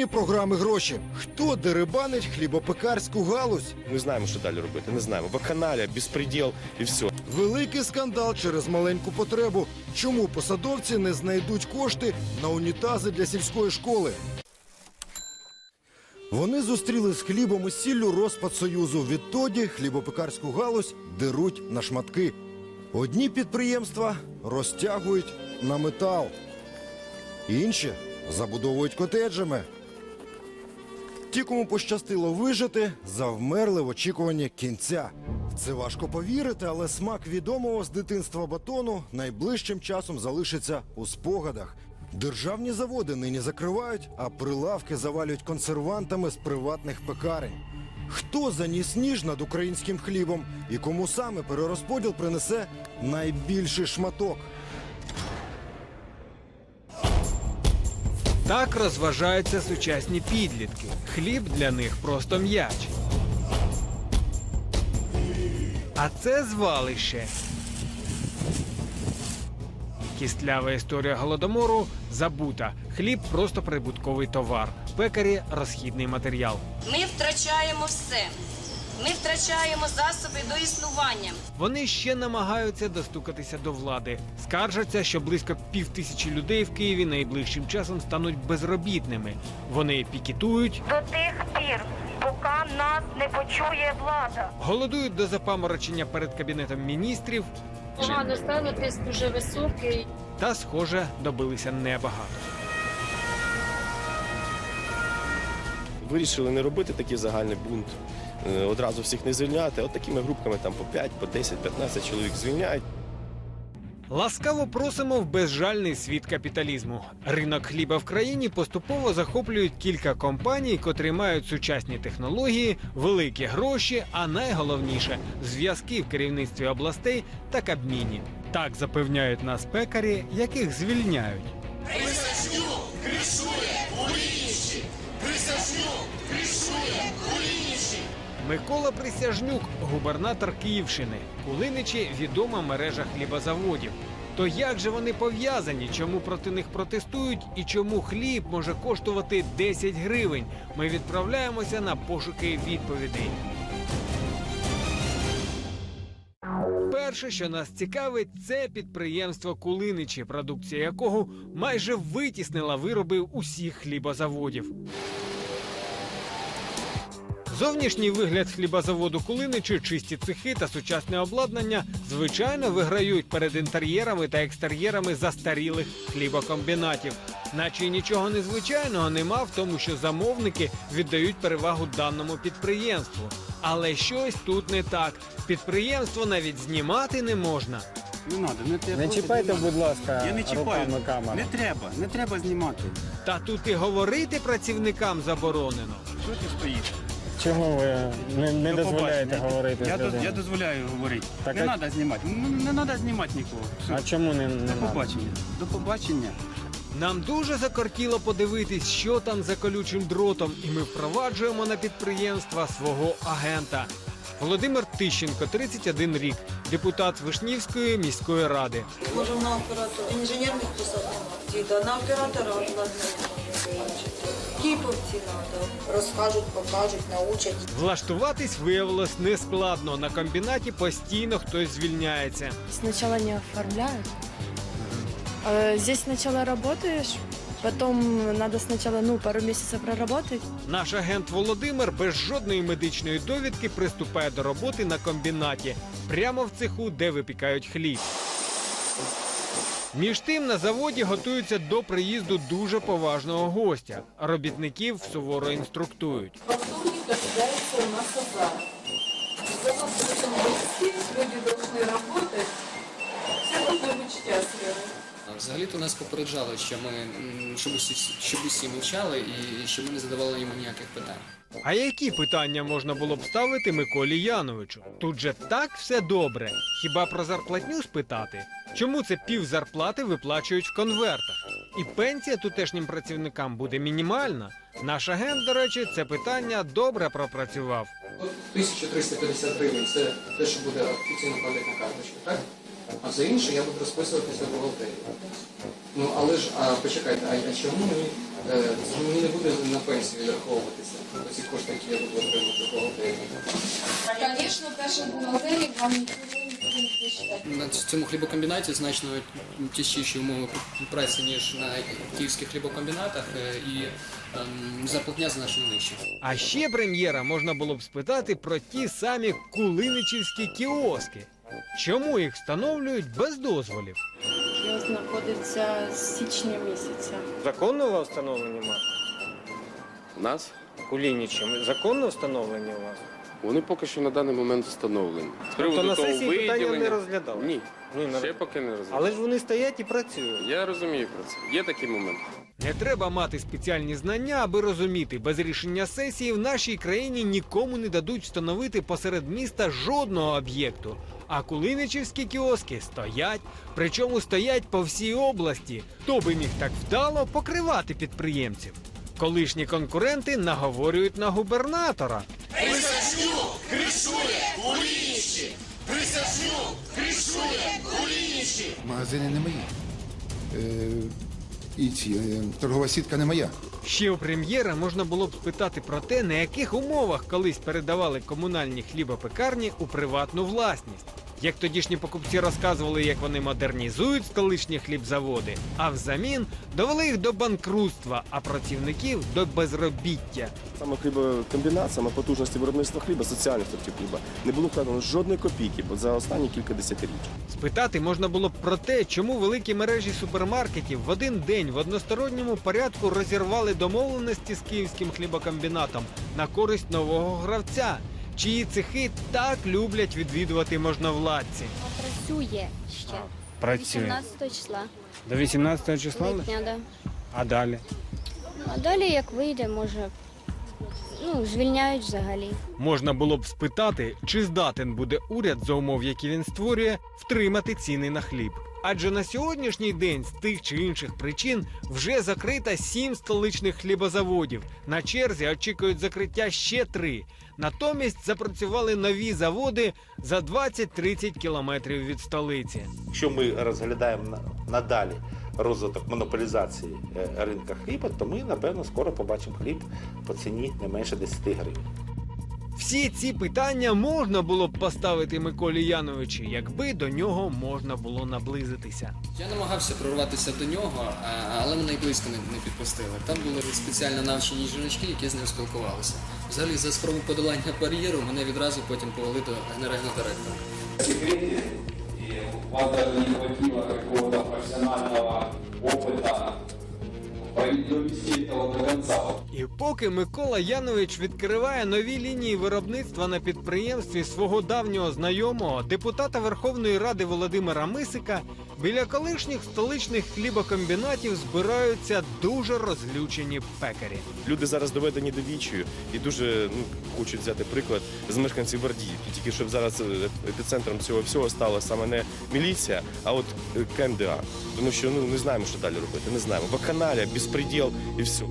Україні програми гроші. Хто дерибанить хлібопекарську галузь? Ми знаємо, що далі робити. Не знаємо. Вакханалія, безпреділ і все. Великий скандал через маленьку потребу. Чому посадовці не знайдуть кошти на унітази для сільської школи? Вони зустріли з хлібом і сіллю розпад Союзу. Відтоді хлібопекарську галузь деруть на шматки. Одні підприємства розтягують на метал, інші забудовують котеджами. Ті, кому пощастило вижити, завмерли в очікуванні кінця. Це важко повірити, але смак відомого з дитинства батону найближчим часом залишиться у спогадах. Державні заводи нині закривають, а прилавки завалюють консервантами з приватних пекарень. Хто заніс ніж над українським хлібом і кому саме перерозподіл принесе найбільший шматок? Так розважаються сучасні підлітки. Хліб для них просто м'яч. А це звалище. Кістлява історія голодомору забута. Хліб просто прибутковий товар. Пекарі розхідний матеріал. Ми втрачаємо все. Ми втрачаємо засоби до існування. Вони ще намагаються достукатися до влади. Скаржаться, що близько пів тисячі людей в Києві найближчим часом стануть безробітними. Вони пікетують, до тих пір, поки нас не почує влада. голодують до запаморочення перед кабінетом міністрів Погано стало, тиск дуже високий. та, схоже, добилися небагато. Вирішили не робити такий загальний бунт. Е, Одразу всіх не звільняти. От такими групками там по 5, по 10, 15 чоловік звільняють. Ласкаво просимо в безжальний світ капіталізму. Ринок хліба в країні поступово захоплюють кілька компаній, котрі мають сучасні технології, великі гроші, а найголовніше зв'язки в керівництві областей та Кабміні. Так запевняють нас пекарі, яких звільняють. Микола Присяжнюк, губернатор Київщини. Кулиничі відома мережа хлібозаводів. То як же вони пов'язані? Чому проти них протестують і чому хліб може коштувати 10 гривень? Ми відправляємося на пошуки відповідей. Перше, що нас цікавить, це підприємство Кулиничі, продукція якого майже витіснила вироби усіх хлібозаводів. Зовнішній вигляд хлібозаводу Кулиничі, чисті цехи та сучасне обладнання звичайно виграють перед інтер'єрами та екстер'єрами застарілих хлібокомбінатів. Наче й нічого незвичайного нема в тому, що замовники віддають перевагу даному підприємству. Але щось тут не так. Підприємство навіть знімати не можна. Не треба, не треба. Не чіпайте, будь ласка, Я не чіпаю. руками камеру. Не треба, не треба знімати. Та тут і говорити працівникам заборонено. Що ти стоїш? Чому ви не, не До дозволяєте побачення. говорити Я, з до- людьми? я дозволяю говорити. Так, не а- треба знімати. Ну, Не треба знімати нікого. Все. А чому не, не До надо? побачення. До побачення. Нам дуже закортіло подивитись, що там за колючим дротом, і ми впроваджуємо на підприємства свого агента. Володимир Тищенко, 31 рік, депутат Вишнівської міської ради. Може на оператора інженерних посад немає. Діда, на оператора обладнання. Кіповці треба. Розкажуть, покажуть, научать. Влаштуватись виявилось нескладно. На комбінаті постійно хтось звільняється. Сначала не оформляют. Э, Здесь сначала работаешь, потом надо сначала, ну, пару месяцев проработать. Наш агент Володимир без жодної медичної довідки приступає до роботи на комбінаті, прямо в цеху, де випікають хліб. Між тим на заводі готуються до приїзду дуже поважного гостя. Робітників суворо інструктують. Посудник ожидается у нас завтра. Завод очень близкий, люди должны работать. Все должны быть счастливы. Взагалі-то нас попереджали, що ми щоб усі, щоб усі мовчали і щоб ми не задавали йому ніяких питань. А які питання можна було б ставити Миколі Яновичу? Тут же так все добре. Хіба про зарплатню спитати? Чому це пів зарплати виплачують в конвертах? І пенсія тутешнім працівникам буде мінімальна. Наш агент, до речі, це питання добре пропрацював. От 1350 гривень це те, що буде офіційно платити на карточку, так? А все інше я буду розписуватися в бухгалтерії. Ну але ж, а почекайте, а, чому мені, е, мені не буде на пенсію відраховуватися ці кошти, які я буду отримувати в бухгалтерії? Звісно, перша бухгалтерія вам На цьому хлібокомбінаті значно тяжчіші умови праці, ніж на київських хлібокомбінатах, е, і ем, зарплатня значно нижча. А ще прем'єра можна було б спитати про ті самі кулиничівські кіоски. Чому їх встановлюють без дозволів? Його знаходиться з січня місяця. Законного встановлення мав? У нас Кулінічем. Законно встановлення у вас? Вони поки що на даний момент встановлені. З Тобто на сесії питання не розглядали? Ні, Ні, на- ще поки не розглядали. Але ж вони стоять і працюють. Я розумію про це. Є такий момент. Не треба мати спеціальні знання, аби розуміти, без рішення сесії в нашій країні нікому не дадуть встановити посеред міста жодного об'єкту. А кулиничівські кіоски стоять, причому стоять по всій області. Хто би міг так вдало покривати підприємців? Колишні конкуренти наговорюють на губернатора. Магазини не мої. Е, і ці, е, торгова сітка не моя. Ще у прем'єра можна було б спитати про те, на яких умовах колись передавали комунальні хлібопекарні у приватну власність. Як тодішні покупці розказували, як вони модернізують столичні хлібзаводи, а взамін довели їх до банкрутства, а працівників до безробіття. Саме хлібокомбінат, саме потужності виробництва хліба, соціальних сортів хліба, не було вкладено жодної копійки бо за останні кілька десятиріч. Спитати можна було б про те, чому великі мережі супермаркетів в один день в односторонньому порядку розірвали домовленості з київським хлібокомбінатом на користь нового гравця, чиї цехи так люблять відвідувати можновладці. Працює ще. Працює. 18 числа. До 18 числа? Липня, да. А далі? А далі як вийде, може. Ну, звільняють взагалі. Можна було б спитати, чи здатен буде уряд за умов, які він створює, втримати ціни на хліб. Адже на сьогоднішній день з тих чи інших причин вже закрита сім столичних хлібозаводів. На черзі очікують закриття ще три. Натомість запрацювали нові заводи за 20-30 кілометрів від столиці. Якщо ми розглядаємо на- надалі розвиток монополізації е, ринка хліба, то ми напевно скоро побачимо хліб по ціні не менше 10 гривень. Всі ці питання можна було б поставити Миколі Яновичу, якби до нього можна було наблизитися. Я намагався прорватися до нього, але мене й близько не, не підпустили. Там були спеціально навчені жіночки, які з ним спілкувалися. Взагалі, за спробу подолання бар'єру мене відразу потім повели до генерального директора. у вас даже не хватило какого-то профессионального опыта І поки Микола Янович відкриває нові лінії виробництва на підприємстві свого давнього знайомого, депутата Верховної Ради Володимира Мисика, біля колишніх столичних хлібокомбінатів збираються дуже розлючені пекарі. Люди зараз доведені до вічію і дуже ну, хочуть взяти приклад з мешканців Вардіївки. Тільки щоб зараз е, епіцентром цього всього стала саме не міліція, а от е, КМДА. Тому що ну не знаємо, що далі робити. Не знаємо. Вакханалія, безпреділ и все.